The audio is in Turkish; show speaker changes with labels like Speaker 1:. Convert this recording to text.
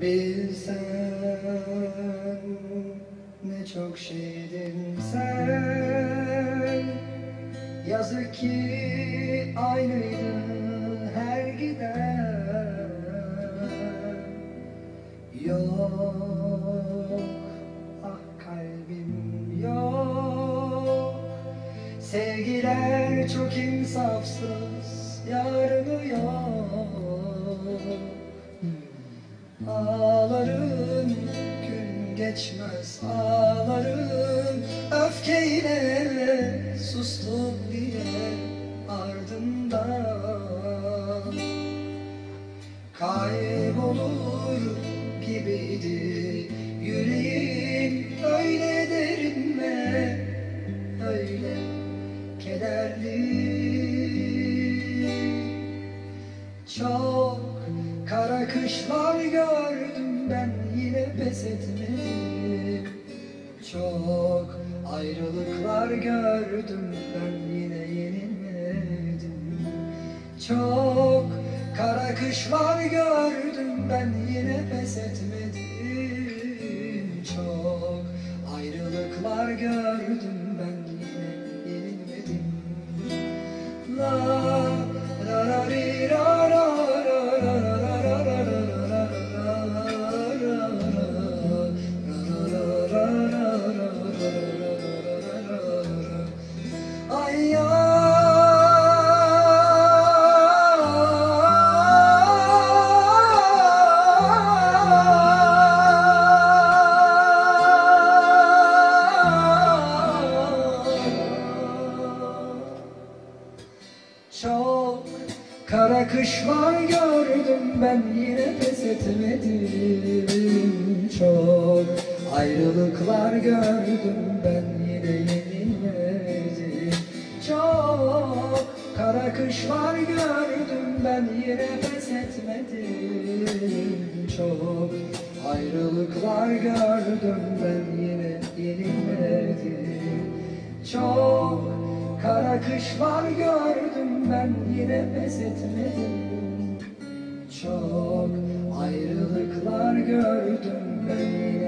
Speaker 1: Bilsen ne çok şeydin sen. Yazık ki aynıydın her giden. Yok ah kalbim yok. Sevgiler çok insafsız yarını geçmez ağlarım. Öfkeyle sustum diye ardından. Kaybolur gibiydi yüreğim. Öyle derin ve öyle kederli. Çok kara kışlar gördüm ben yine pes etmedim Çok ayrılıklar gördüm ben yine yenilmedim. Çok kara kışlar gördüm ben yine pes etmedim. Çok ayrılıklar gördüm ben kara kışlar gördüm ben yine pes etmedim Çok. Ayrılıklar gördüm ben yine yenilmedim Çok. Kara kışlar gördüm ben yine pes etmedim Çok. Ayrılıklar gördüm ben yine yenilmedim Kara kışlar gördüm ben yine pes etmedim. Çok ayrılıklar gördüm ben yine